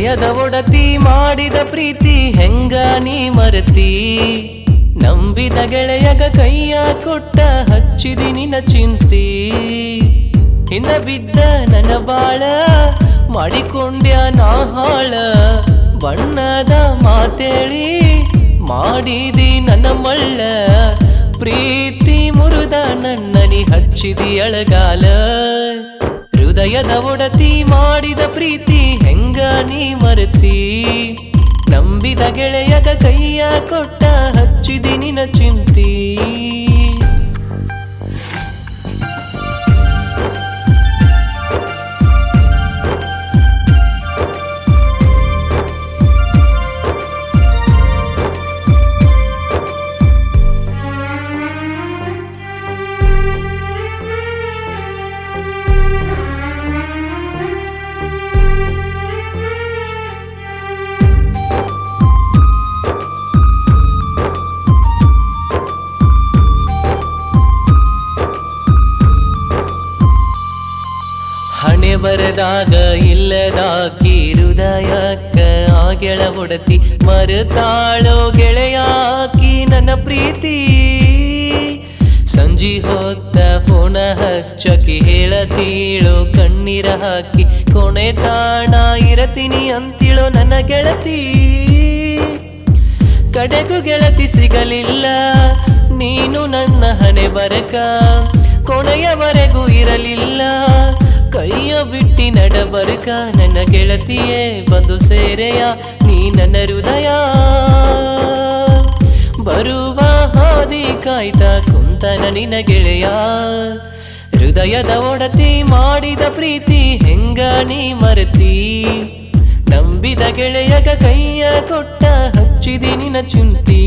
ಹೃದಯದ ಒಡತಿ ಮಾಡಿದ ಪ್ರೀತಿ ಹೆಂಗ ನೀ ಮರತಿ? ನಂಬಿದ ಗೆಳೆಯಗ ಕೈಯ ಕೊಟ್ಟ ಹಚ್ಚಿದಿ ನಿನ್ನ ಚಿಂತಿ. ಹಿಂದ ಬಿದ್ದ ನನ್ನ ಬಾಳ, ಮಾಡಿಕೊಂಡ್ಯ ನಾ ಹಾಳ. ಬಣ್ಣದ ಮಾತೇಳಿ ಮಾಡಿದಿ ನನ್ನ ಮಳ್ಳ. ಪ್ರೀತಿ ಮುರುದ ನನ್ನನಿ ಹಚ್ಚಿದಿ ಅಳಗಾಲ. ಹೃದಯದ ಒಡತಿ ಮಾಡಿದ ಪ್ರೀತಿ ಹೆಂಗ ನೀ ಮರತಿ. ನಂಬಿದ ಗೆಳೆಯಗ ಕೈಯ ಕೊಟ್ಟ ಹಚ್ಚಿದಿ ನಿನ್ನ ಚಿಂತಿ. ಹಣೆ ಬರೆದಾಗ ಇಲ್ಲದಾಕಿ ಹೃದಯಕ್ಕ ಆಗೆಳ ಒಡತಿ ಮರುತಾಳೋ ಗೆಳೆಯಾಕಿ ನನ್ನ ಪ್ರೀತಿ. ಸಂಜಿ ಹೊತ್ತ ಫೋನ ಹಚ್ಚಕಿ ಹೇಳತೀಳೋ ಕಣ್ಣೀರ ಹಾಕಿ. ಕೊನೆ ತಾಣ ಇರತೀನಿ ಅಂತಿಳೋ ನನ್ನ ಗೆಳತಿ. ಕಡೆಗೂ ಗೆಳತಿ ಸಿಗಲಿಲ್ಲ, ನೀನು ನನ್ನ ಹಣೆ ಬರಕ. ಕೊನೆಯವರೆಗೂ ಇರಲಿಲ್ಲ ಕೈಯ ಬಿಟ್ಟಿ ನಡಬರಕ ನನ್ನ ಗೆಳತಿಯೇ, ಬಂದು ಸೇರೆಯ, ನೀ ನನ್ನ ಹೃದಯ. ಬರುವ ಹಾದಿ ಕಾಯ್ತ ಕುಂತನ ನಿನ್ನ ಗೆಳೆಯ. ಹೃದಯದ ಒಡತಿ ಮಾಡಿದ ಪ್ರೀತಿ ಹೆಂಗ ನೀ ಮರತಿ? ನಂಬಿದ ಗೆಳೆಯಗ ಕೈಯ ಕೊಟ್ಟ ಹಚ್ಚಿದಿ ನಿನ್ನ ಚಿಂತಿ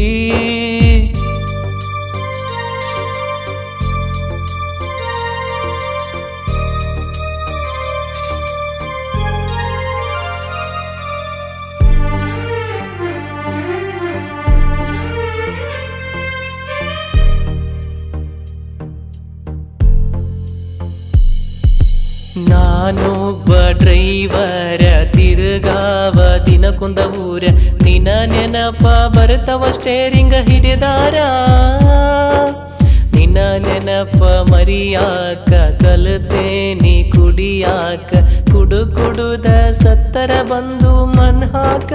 ನಾನೊಬ್ಬ ಡ್ರೈವರ ತಿರುಗಾವ ದಿನಕೊಂದ ಊರ. ನಿನ ನೆನಪ ಬರ್ತವ ಸ್ಟೇರಿಂಗ ಹಿಡಿದಾರ? ನಿನ ನೆನಪ ಮರಿಯಾಕ, ಕಲತೇನಿ ಕುಡಿಯಾಕ. ಕುಡು ಕುಡುದ ಸತ್ತರ ಬಂದು ಮನ್ಹಾಕ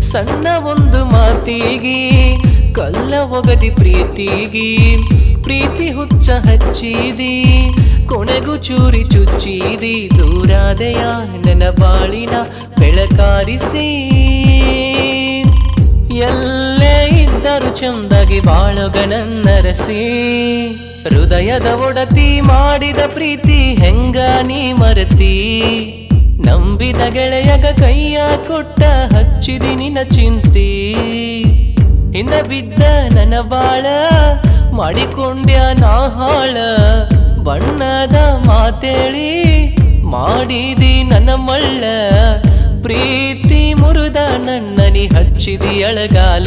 ಸಣ್ಣ ಒಂದು ಮಾತಿಗಿ, ಕಲ್ಲ ಒಗದಿ ಪ್ರೀತಿಗಿ. ಪ್ರೀತಿ ಹುಚ್ಚ ಹಚ್ಚಿದಿ ಕೊನೆಗೂ ಚೂರಿ ಚುಚ್ಚಿದಿ, ದೂರಾದೆಯ ನನ್ನ ಬಾಳಿನ ಬೆಳಕಾರಿಸಿ. ಎಲ್ಲೇ ಇದ್ದರು ಚಂದಾಗಿ ಬಾಳೊಗ ನನ್ನರಸಿ ಹೃದಯದ ಒಡತಿ ಮಾಡಿದ ಪ್ರೀತಿ ಹೆಂಗ ನೀ ಮರತಿ? ನಂಬಿದ ಗೆಳೆಯಗ ಕೈಯ ಕೊಟ್ಟ ಹಚ್ಚಿದಿ ನಿನ್ನ ಚಿಂತಿ. ಹಿಂದ ಬಿದ್ದ ನನ್ನ ಬಾಳ ಮಾಡಿಕೊಂಡ್ಯ ನಾ ಬಣ್ಣದ ಮಾತೇಳಿ ಮಾಡಿದಿ ನನ್ನ ಮಳ್ಳ. ಪ್ರೀತಿ ಮುರುದ ನನ್ನನಿ ಹಚ್ಚಿದಿ ಅಳಗಾಲ